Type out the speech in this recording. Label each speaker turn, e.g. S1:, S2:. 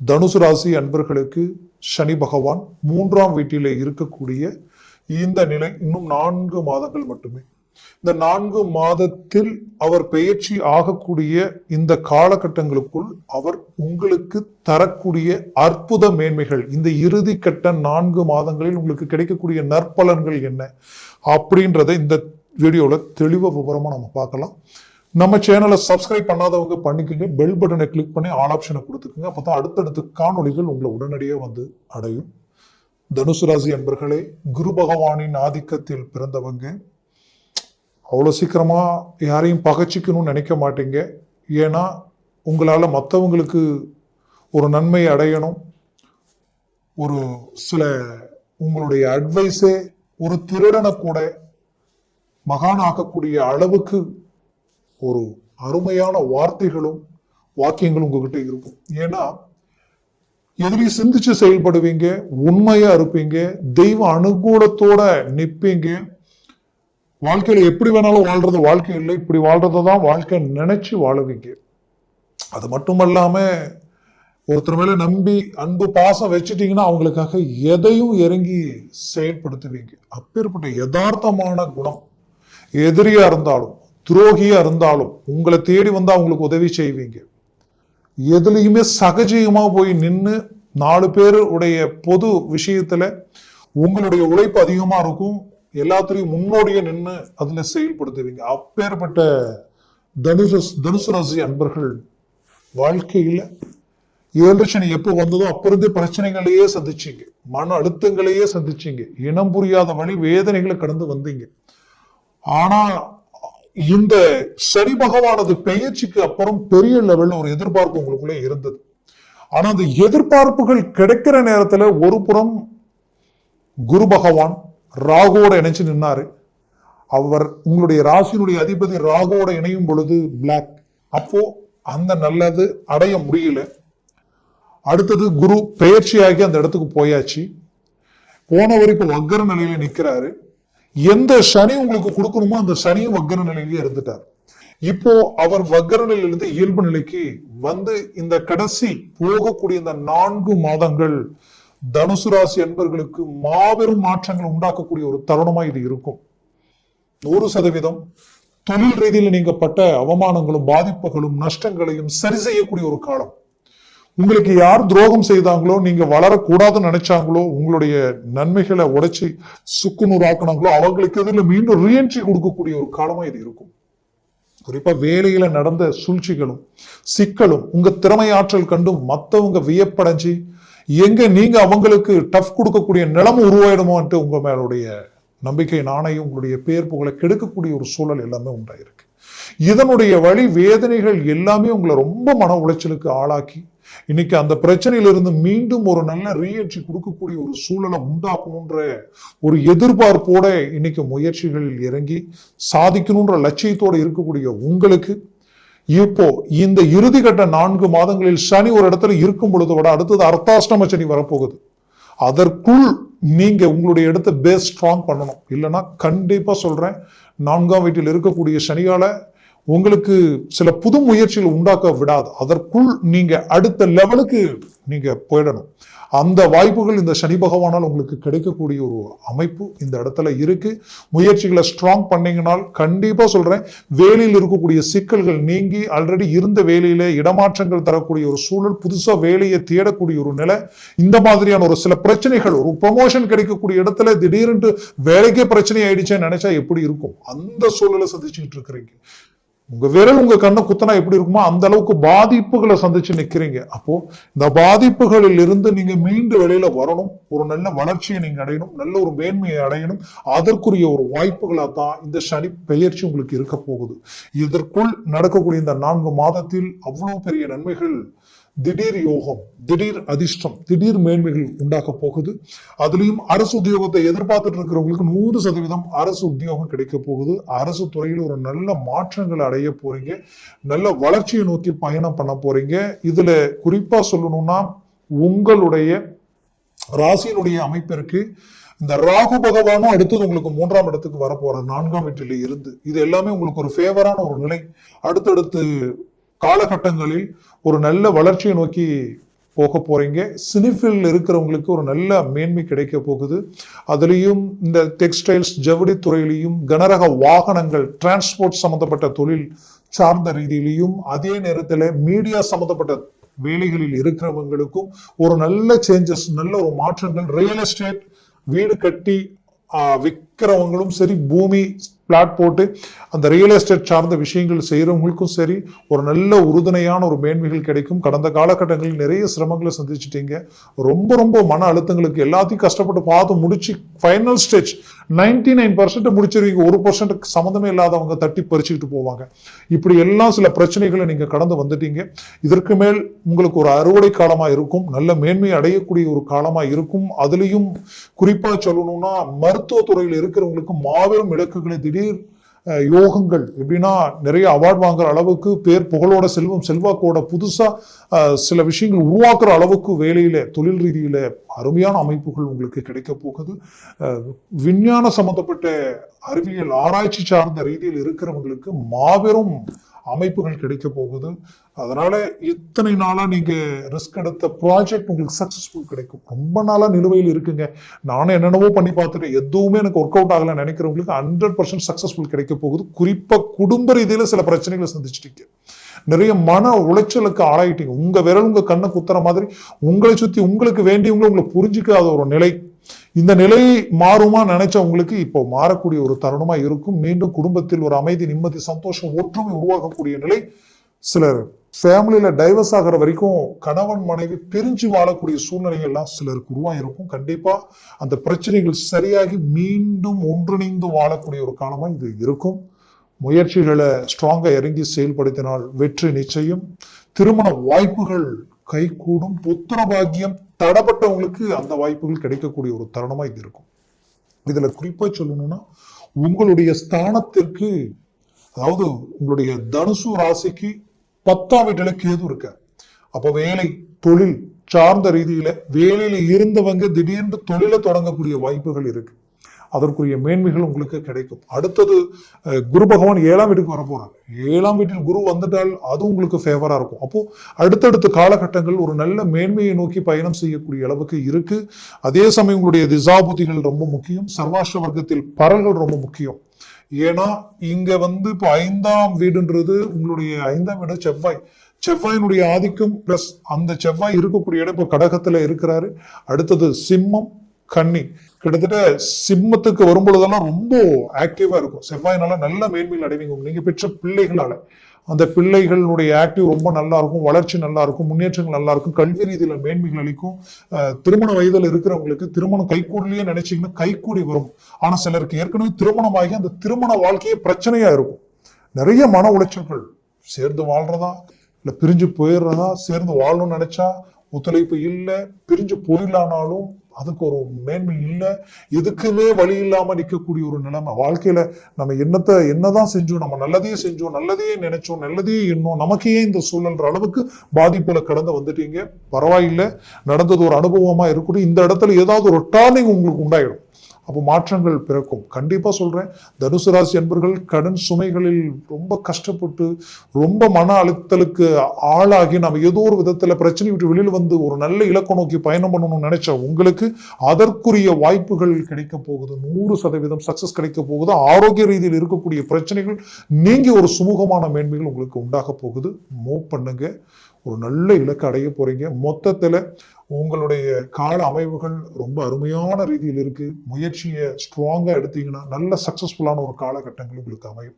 S1: தனுசு ராசி அன்பர்களுக்கு சனி பகவான் மூன்றாம் வீட்டிலே இருக்கக்கூடிய இந்த நிலை இன்னும் நான்கு மாதங்கள் மட்டுமே. இந்த நான்கு மாதத்தில் அவர் பெயர்ச்சி ஆகக்கூடிய இந்த காலகட்டங்களுக்குள் அவர் உங்களுக்கு தரக்கூடிய அற்புத மேன்மைகள் இந்த இறுதி கட்ட நான்கு மாதங்களில் உங்களுக்கு கிடைக்கக்கூடிய நற்பலன்கள் என்ன அப்படின்றத இந்த வீடியோவில் தெளிவாக விவரமாக நம்ம பார்க்கலாம். நம்ம சேனலை சப்ஸ்கிரைப் பண்ணாதவங்க பண்ணிக்கோங்க. பெல் பட்டனை கிளிக் பண்ணி ஆல் ஆப்ஷனை கொடுத்துக்கோங்க. அப்போ தான் அடுத்தடுத்து காணொளிகள் உங்களை உடனடியாக வந்து அடையும். தனுசு ராசி அன்பர்களே குரு பகவானின் ஆதிக்கத்தில் பிறந்தவங்க. அவ்வளோ சீக்கிரமாக யாரையும் பகைச்சிக்கணும்னு நினைக்க மாட்டீங்க. ஏன்னா உங்களால் மற்றவங்களுக்கு ஒரு நன்மை அடையணும். ஒரு சில உங்களுடைய அட்வைஸே ஒரு திருடனை கூட மகானாகக்கூடிய அளவுக்கு ஒரு அருமையான வார்த்தைகளும் வாக்கியங்களும் உங்ககிட்ட இருக்கும். ஏன்னா எதிரி சிந்திச்சு செயல்படுவீங்க உண்மையா இருப்பீங்க தெய்வ அனுகூலத்தோட நிற்பீங்க வாழ்க்கையில எப்படி வேணாலும் வாழ்றது வாழ்க்கை இல்லை இப்படி வாழ்றதை தான் வாழ்க்கை நினைச்சு வாழுவீங்க. அது மட்டுமல்லாம ஒருத்தர் மேல நம்பி அன்பு பாசம் வச்சுட்டீங்கன்னா அவங்களுக்காக எதையும் இறங்கி செயல்படுத்துவீங்க. அப்பேற்பட்ட யதார்த்தமான குணம் எதிரியா இருந்தாலும் துரோகியா இருந்தாலும் உங்களை தேடி வந்து அவங்களுக்கு உதவி செய்வீங்க. எதுலையுமே சகஜீகமாக போய் நின்று நாலு பேருடைய பொது விஷயத்துல உங்களுடைய உழைப்பு அதிகமா இருக்கும். எல்லாத்துலேயும் முன்னோடியே நின்று அதுல செயல்படுத்துவீங்க. அப்பேற்பட்ட தனுசு தனுசு ராசி அன்பர்கள் வாழ்க்கையில் ஏழு எப்போ வந்ததோ அப்போ இருந்தே பிரச்சனைகளையே சந்திச்சிங்க. மன அழுத்தங்களையே சந்திச்சிங்க. இனம் புரியாத வழி வேதனைகளை கடந்து வந்தீங்க. ஆனால் இந்த சனி பகவானது பெயர்ச்சிக்கு அப்புறம் பெரிய லெவல்ல ஒரு எதிர்பார்ப்பு உங்களுக்குள்ளே இருந்தது. ஆனா அந்த எதிர்பார்ப்புகள் கிடைக்கிற நேரத்துல ஒரு புறம் குரு பகவான் ராகுவோட இணைச்சு நின்னாரு. அவர் உங்களுடைய ராசியினுடைய அதிபதி ராகுவோட இணையும் பொழுது பிளாக் அப்போ அந்த நல்லது அடைய முடியல. அடுத்தது குரு பெயர்ச்சியாகி அந்த இடத்துக்கு போயாச்சு. போன வரைக்கும் வக்கர நிலையில நிக்கிறாரு. எந்த சனி உங்களுக்கு கொடுக்கணுமோ அந்த சனியும் வக்கர நிலையிலேயே இருந்துட்டார். இப்போ அவர் வக்கர நிலையிலிருந்து இயல்பு நிலைக்கு வந்து இந்த கடைசி போகக்கூடிய இந்த நான்கு மாதங்கள் தனுசு ராசி என்பர்களுக்கு மாபெரும் மாற்றங்கள் உண்டாக்கக்கூடிய ஒரு தருணமா இது இருக்கும். நூறு சதவீதம் தொழில் ரீதியில் நீங்க பட்ட அவமானங்களும் பாதிப்புகளும் நஷ்டங்களையும் சரி செய்யக்கூடிய ஒரு காலம். உங்களுக்கு யார் துரோகம் செய்தாங்களோ நீங்க வளரக்கூடாதுன்னு நினைச்சாங்களோ உங்களுடைய நன்மைகளை உடைச்சி சுக்குநூறாக்குனாங்களோ அவங்களுக்கு எதிரில் மீண்டும் ரீஎன்ட்ரி கொடுக்கக்கூடிய ஒரு காலமா இது இருக்கும். குறிப்பா வேலையில நடந்த சூழ்ச்சிகளும் சிக்கலும் உங்க திறமை ஆற்றல் கண்டும் மற்றவங்க வியப்படைஞ்சு எங்க நீங்க அவங்களுக்கு டஃப் கொடுக்கக்கூடிய நிலம் உருவாயிடுமோன்ட்டு உங்க மேலுடைய நம்பிக்கை நாணயம் உங்களுடைய பேர் புகழை கெடுக்கக்கூடிய ஒரு சூழல் எல்லாமே உண்டாயிருக்கு. இதனுடைய வழி வேதனைகள் எல்லாமே உங்களை ரொம்ப மன உளைச்சலுக்கு ஆளாக்கி இன்னைக்கு அந்த பிரச்சனையிலிருந்து மீண்டும் ஒரு நல்ல ரீஎன்ட்ரி கொடுக்கக்கூடிய ஒரு சூழலை உண்டாக்கணுன்ற ஒரு எதிர்பார்ப்போட இன்னைக்கு முயற்சிகளில் இறங்கி சாதிக்கணுன்ற லட்சியத்தோடு இருக்கக்கூடிய உங்களுக்கு இப்போ இந்த இறுதி கட்ட நான்கு மாதங்களில் சனி ஒரு இடத்துல இருக்கும் பொழுது விட அடுத்தது அர்த்தாஷ்டம சனி வரப்போகுது. அதற்குள் நீங்க உங்களுடைய இடத்த பேஸ் ஸ்ட்ராங் பண்ணணும். இல்லைன்னா கண்டிப்பா சொல்றேன் நான்காம் வீட்டில் இருக்கக்கூடிய சனிகால உங்களுக்கு சில புது முயற்சிகள் உண்டாக்க விடாது. அதற்குள் நீங்க அடுத்த லெவலுக்கு நீங்க போயிடணும். அந்த வாய்ப்புகள் இந்த சனி பகவானால் உங்களுக்கு கிடைக்கக்கூடிய ஒரு அமைப்பு இந்த இடத்துல இருக்கு. முயற்சிகளை ஸ்ட்ராங் பண்ணீங்கனால் கண்டிப்பா சொல்றேன் வேலையில் இருக்கக்கூடிய சிக்கல்கள் நீங்கி ஆல்ரெடி இருந்த வேலையில இடமாற்றங்கள் தரக்கூடிய ஒரு சூழல் புதுசா வேலையை தேடக்கூடிய ஒரு நிலை இந்த மாதிரியான ஒரு சில பிரச்சனைகள் ஒரு ப்ரொமோஷன் கிடைக்கக்கூடிய இடத்துல திடீர்னு வேலைக்கே பிரச்சனை ஆயிடுச்சேன்னு நினைச்சா எப்படி இருக்கும்? அந்த சூழலை சந்திச்சுக்கிட்டு இருக்கிறீங்க. உங்க விரல் உங்க கண்ணை குத்தனா எப்படி இருக்குமோ அந்த அளவுக்கு பாதிப்புகளை சந்திச்சு நிக்கிறீங்க. அப்போ இந்த பாதிப்புகளில் இருந்து நீங்க மீண்டு வெளியில வரணும். ஒரு நல்ல வளர்ச்சியை நீங்க அடையணும். நல்ல ஒரு மேன்மையை அடையணும். அதற்குரிய ஒரு வாய்ப்புகளா தான் இந்த சனி பெயர்ச்சி உங்களுக்கு இருக்க போகுது. இதற்குள் நடக்கக்கூடிய இந்த நான்கு மாதத்தில் அவ்வளவு பெரிய நன்மைகள் திடீர் யோகம் திடீர் அதிர்ஷ்டம் திடீர் மேன்மைகள் உண்டாக்க போகுது. அதுலயும் அரசு உத்தியோகத்தை எதிர்பார்த்துட்டு இருக்கிறவங்களுக்கு நூறு சதவீதம் அரசு உத்தியோகம் கிடைக்க போகுது. அரசு துறையில் ஒரு நல்ல மாற்றங்களை அடைய போறீங்க. நல்ல வளர்ச்சியை நோக்கி பயணம் பண்ண போறீங்க. இதுல குறிப்பா சொல்லணும்னா உங்களுடைய ராசியினுடைய அமைப்பிற்கு இந்த ராகு பகவானும் அடுத்தது உங்களுக்கு மூன்றாம் இடத்துக்கு வரப்போற நான்காம் வீட்டில இருந்து இது எல்லாமே உங்களுக்கு ஒரு ஃபேவரான ஒரு நிலை. அடுத்தடுத்து காலகட்டங்களில் ஒரு நல்ல வளர்ச்சியை நோக்கி போக போகிறீங்க சினிஃபீல்டில் இருக்கிறவங்களுக்கு ஒரு நல்ல மேன்மை கிடைக்க போகுது. அதுலேயும் இந்த டெக்ஸ்டைல்ஸ் ஜவுளி துறையிலையும் கனரக வாகனங்கள் டிரான்ஸ்போர்ட் சம்மந்தப்பட்ட தொழில் சார்ந்த ரீதியிலையும் அதே நேரத்தில் மீடியா சம்மந்தப்பட்ட வேலைகளில் இருக்கிறவங்களுக்கும் ஒரு நல்ல சேஞ்சஸ் நல்ல ஒரு மாற்றங்கள் ரியல் எஸ்டேட் வீடு கட்டி விற்கிறவங்களும் சரி பூமி பிளாட் போட்டு அந்த ரியல் எஸ்டேட் சார்ந்த விஷயங்கள் செய்கிறவங்களுக்கும் சரி ஒரு நல்ல உறுதுணையான ஒரு மேன்மைகள் கிடைக்கும். கடந்த காலகட்டங்களில் நிறைய சிரமங்களை சந்திச்சிட்டீங்க. ரொம்ப ரொம்ப மன அழுத்தங்களுக்கு எல்லாத்தையும் கஷ்டப்பட்டு பார்த்து முடிச்சு final stage ninety nine percent முடிச்சிருவீங்க. ஒரு பர்சன்ட் சம்மந்தமே இல்லாதவங்க தட்டி பறிச்சுக்கிட்டு போவாங்க. இப்படி எல்லாம் சில பிரச்சனைகளை நீங்க கடந்து வந்துட்டீங்க. இதற்கு மேல் உங்களுக்கு ஒரு அறுவடை காலமா இருக்கும். நல்ல மேன்மை அடையக்கூடிய ஒரு காலமா இருக்கும். அதுலயும் குறிப்பா சொல்லணும்னா மருத்துவத்துறையில் இருக்கிறவங்களுக்கு மாபெரும் இலக்குகளை திடீர் திடீர் யோகங்கள். எப்படின்னா நிறைய அவார்ட் வாங்குற அளவுக்கு பேர் புகழோட செல்வம் செல்வாக்கோட புதுசா சில விஷயங்கள் உருவாக்குற அளவுக்கு வேலையில தொழில் ரீதியில அருமையான அமைப்புகள் உங்களுக்கு கிடைக்க போகுது. விஞ்ஞான சம்பந்தப்பட்ட அறிவியல் ஆராய்ச்சி சார்ந்த ரீதியில் இருக்கிறவங்களுக்கு மாபெரும் அமைப்புகள் கிடைக்க போகுது. அதனால இத்தனை நாளா நீங்க ரிஸ்க் எடுத்த ப்ராஜெக்ட் உங்களுக்கு சக்சஸ்ஃபுல் கிடைக்கும். ரொம்ப நாளா நிலுவையில் இருக்குங்க. நானும் என்னென்னவோ பண்ணி பார்த்துட்டு எதுவுமே எனக்கு ஒர்க் அவுட் ஆகல நினைக்கிறவங்களுக்கு ஹண்ட்ரட் பர்சன்ட் சக்சஸ்ஃபுல் கிடைக்க போகுது. குறிப்பா குடும்ப ரீதியில சில பிரச்சனைகளை சந்திச்சிட்டீங்க. நிறைய மன உளைச்சலுக்கு ஆளாயிட்டீங்க. உங்க விரல் உங்க கண்ணை குத்துற மாதிரி உங்களை சுத்தி உங்களுக்கு வேண்டியவங்களை உங்களை புரிஞ்சுக்காத ஒரு நிலை இந்த நிலை மாறுமா நினைச்ச உங்களுக்கு இப்போ மாறக்கூடிய ஒரு தருணமா இருக்கும். மீண்டும் குடும்பத்தில் ஒரு அமைதி நிம்மதி சந்தோஷம் ஒற்றுமை உருவாகக்கூடிய நிலை. சிலர் ஃபேமிலியில டைவர்ஸ் ஆகிற வரைக்கும் கணவன் மனைவி பிரிஞ்சு வாழக்கூடிய சூழ்நிலைகள்லாம் சிலருக்கு உருவாயிருக்கும். கண்டிப்பா அந்த பிரச்சனைகள் சரியாகி மீண்டும் ஒன்றிணைந்து வாழக்கூடிய ஒரு காலமா இது இருக்கும். முயற்சிகளை ஸ்ட்ராங்கா இறங்கி செயல்படுத்தினால் வெற்றி நிச்சயம். திருமண வாய்ப்புகள் கைகூடும். புத்திர பாக்கியம் தடப்பட்டவங்களுக்கு அந்த வாய்ப்புகள் கிடைக்கக்கூடிய ஒரு தருணமாக இது இருக்கும். இதில் குறிப்பாக சொல்லணும்னா உங்களுடைய ஸ்தானத்திற்கு அதாவது உங்களுடைய தனுசு ராசிக்கு பத்தாம் வீட்டில் கேது இருக்க அப்போ வேலை தொழில் சார்ந்த ரீதியில வேலையில இருந்தவங்க திடீர்னு தொழிலை தொடங்கக்கூடிய வாய்ப்புகள் இருக்கு. அதற்குரிய மேன்மைகள் உங்களுக்கு கிடைக்கும். அடுத்தது குரு பகவான் ஏழாம் வீட்டுக்கு வர ஏழாம் வீட்டில் குரு வந்துட்டால் அது உங்களுக்கு ஃபேவரா இருக்கும். அப்போ அடுத்தடுத்த காலகட்டங்கள் ஒரு நல்ல மேன்மையை நோக்கி பயணம் செய்யக்கூடிய அளவுக்கு இருக்கு. அதே சமயம் உங்களுடைய திசாபுத்திகள் ரொம்ப முக்கியம். சர்வாஷ்ட வர்க்கத்தில் பரல்கள் ரொம்ப முக்கியம். ஏன்னா இங்க வந்து இப்போ ஐந்தாம் வீடுன்றது உங்களுடைய ஐந்தாம் வீடு செவ்வாய். செவ்வாயினுடைய ஆதிக்கம் பிளஸ் அந்த செவ்வாய் இருக்கக்கூடிய இடம் இப்போ கடகத்துல இருக்கிறாரு. அடுத்தது சிம்மம் கன்னி. கிட்டத்தட்ட சிம்மத்துக்கு வரும்பொழுதெல்லாம் ரொம்ப ஆக்டிவாக இருக்கும். செவ்வாயினால நல்ல மேன்மையில் அடைவீங்க. நீங்கள் பெற்ற பிள்ளைகளால். அந்த பிள்ளைகளுடைய ஆக்டிவ் ரொம்ப நல்லா இருக்கும். வளர்ச்சி நல்லா இருக்கும். முன்னேற்றங்கள் நல்லா இருக்கும். கல்வி ரீதியில மேன்மைகள் அளிக்கும். திருமண வயதில் இருக்கிறவங்களுக்கு திருமணம் கைகூடலையே நினைச்சிங்கன்னா கைகூடி வரும். ஆனா சிலருக்கு ஏற்கனவே திருமணமாகி அந்த திருமண வாழ்க்கையே பிரச்சனையா இருக்கும். நிறைய மன உளைச்சல்கள். சேர்ந்து வாழ்றதா? இல்லை பிரிஞ்சு போயிடுறதா? சேர்ந்து வாழணும்னு நினைச்சா ஒத்துழைப்பு இல்லை. பிரிஞ்சு போயிடலானாலும் அதுக்கு ஒரு மேன்மை இல்லை. எதுக்குமே வழி இல்லாம நிற்கக்கூடிய ஒரு நிலைமை. வாழ்க்கையில நம்ம என்னத்தை என்னதான் செஞ்சோம் நம்ம நல்லதையே செஞ்சோம் நல்லதையே நினைச்சோம் நல்லதையே எண்ணோம் நமக்கே இந்த சூழல்ற அளவுக்கு பாதிப்புல கடந்து வந்துட்டீங்க. பரவாயில்லை. நடந்தது ஒரு அனுபவமா இருக்கட்டும். இந்த இடத்துல ஏதாவது ஒரு டர்னிங் உங்களுக்கு உண்டாயிடும். அப்போ மாற்றங்கள் பிறக்கும். கண்டிப்பாக சொல்கிறேன் தனுசு ராசி என்பர்கள் கடன் சுமைகளில் ரொம்ப கஷ்டப்பட்டு ரொம்ப மன அழுத்தலுக்கு ஆளாகி நம்ம ஏதோ ஒரு விதத்தில் பிரச்சனை விட்டு வெளியில் வந்து ஒரு நல்ல இலக்கம் நோக்கி பயணம் பண்ணணும்னு நினைச்ச உங்களுக்கு அதற்குரிய வாய்ப்புகள் கிடைக்க போகுது. நூறு சதவீதம் சக்சஸ் கிடைக்க போகுது. ஆரோக்கிய ரீதியில் இருக்கக்கூடிய பிரச்சனைகள் நீங்கி ஒரு சுமூகமான மேன்மைகள் உங்களுக்கு உண்டாக போகுது. மூவ் பண்ணுங்கள் ஒரு நல்ல இலக்கு அடைய போறீங்க. மொத்தத்துல உங்களுடைய கால அமைவுகள் ரொம்ப அருமையான ரீதியில் இருக்கு. முயற்சியை ஸ்ட்ராங்காக எடுத்தீங்கன்னா நல்ல சக்சஸ்ஃபுல்லான ஒரு காலகட்டங்கள் உங்களுக்கு அமையும்.